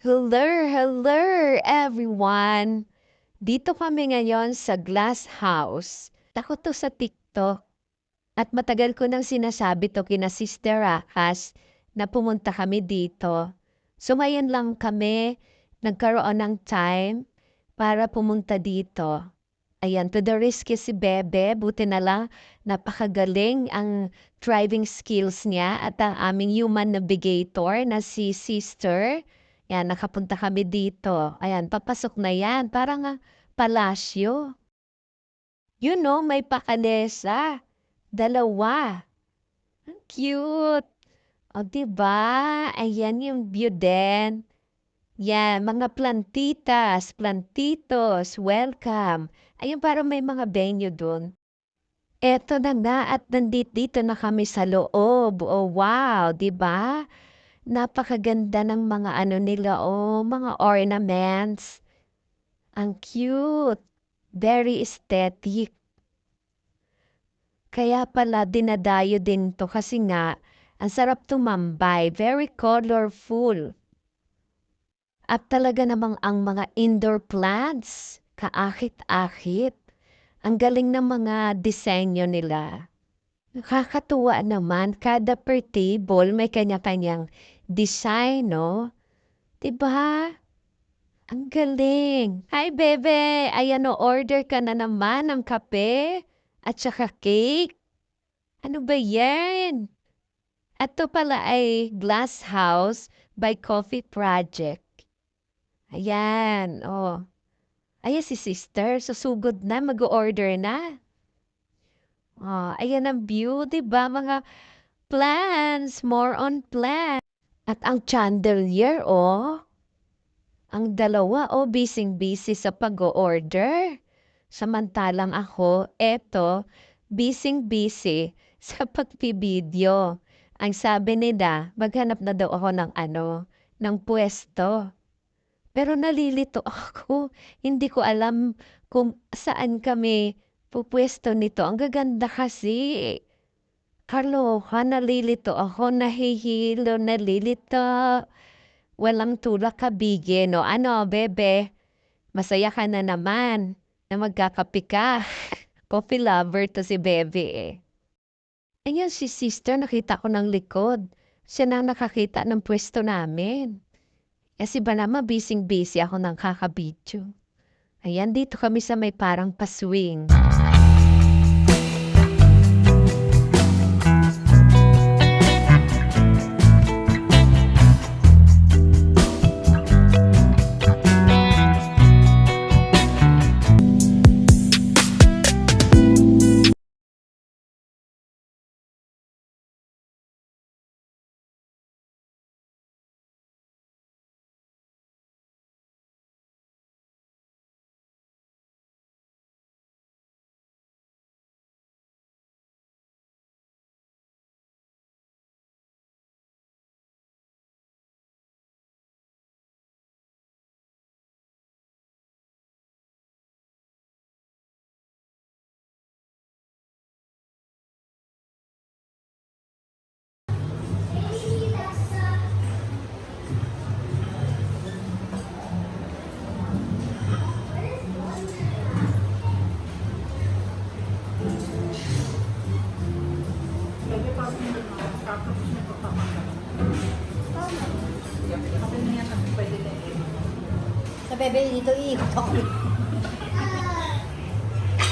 Hello, hello everyone! Dito kami ngayon sa Glass House. Ako to sa TikTok. At matagal ko nang sinasabi to kina Sister Akas na pumunta kami dito. So ngayon lang kami nagkaroon ng time para pumunta dito. Ayan, to the rescue si Bebe. Buti na lang, napakagaling ang driving skills niya at ang aming human navigator na si Sister. Yan, nakapunta kami dito. Ayan, papasok na yan. Parang nga palasyo. You know, may pakanesa. Dalawa. Ang cute. O, diba? Ayan yung view din. Yan, mga plantitas, plantitos, welcome. Ayun, parang may mga venue dun. Eto na nga at nandito dito na kami sa loob. Oh, wow, di ba? Napakaganda ng mga ano nila, oh, mga ornaments. Ang cute. Very aesthetic. Kaya pala dinadayo din to kasi nga, ang sarap tumambay. Very colorful. At talaga namang ang mga indoor plants, kaakit-akit. Ang galing ng mga disenyo nila. Nakakatuwa naman, kada per table may kanya-kanyang design, no? Diba? Ang galing. Hi, bebe! Ayan o, order ka na naman ng kape at saka cake. Ano ba yan? Ito pala ay Glass House by Coffee Project. Ayan, oh. Ayan si sister, susugod na, mag-order na. Oh, ayan ang view, di ba? Mga plants, more on plants. At ang chandelier, oh. Ang dalawa, oh, busy-busy sa pag-order. Samantalang ako, eto, busy-busy sa pagpibideo. Ang sabi nila, maghanap na daw ako ng ano, ng pwesto. Pero nalilito ako. Hindi ko alam kung saan kami pupwesto nito. Ang gaganda kasi. Kaloka, nalilito ako. Nahihilo, nalilito. Walang tulak kabigin. No? Ano, bebe? Masaya ka na naman na magkakapi ka. Coffee lover to si bebe eh. Ayan si sister, nakita ko ng likod. Siya na nakakita ng pwesto namin. Kasi ba naman, busy-busy ako ng kakabidyo. Ayan, dito kami sa may parang paswing. Sa bebe dito iikot ako.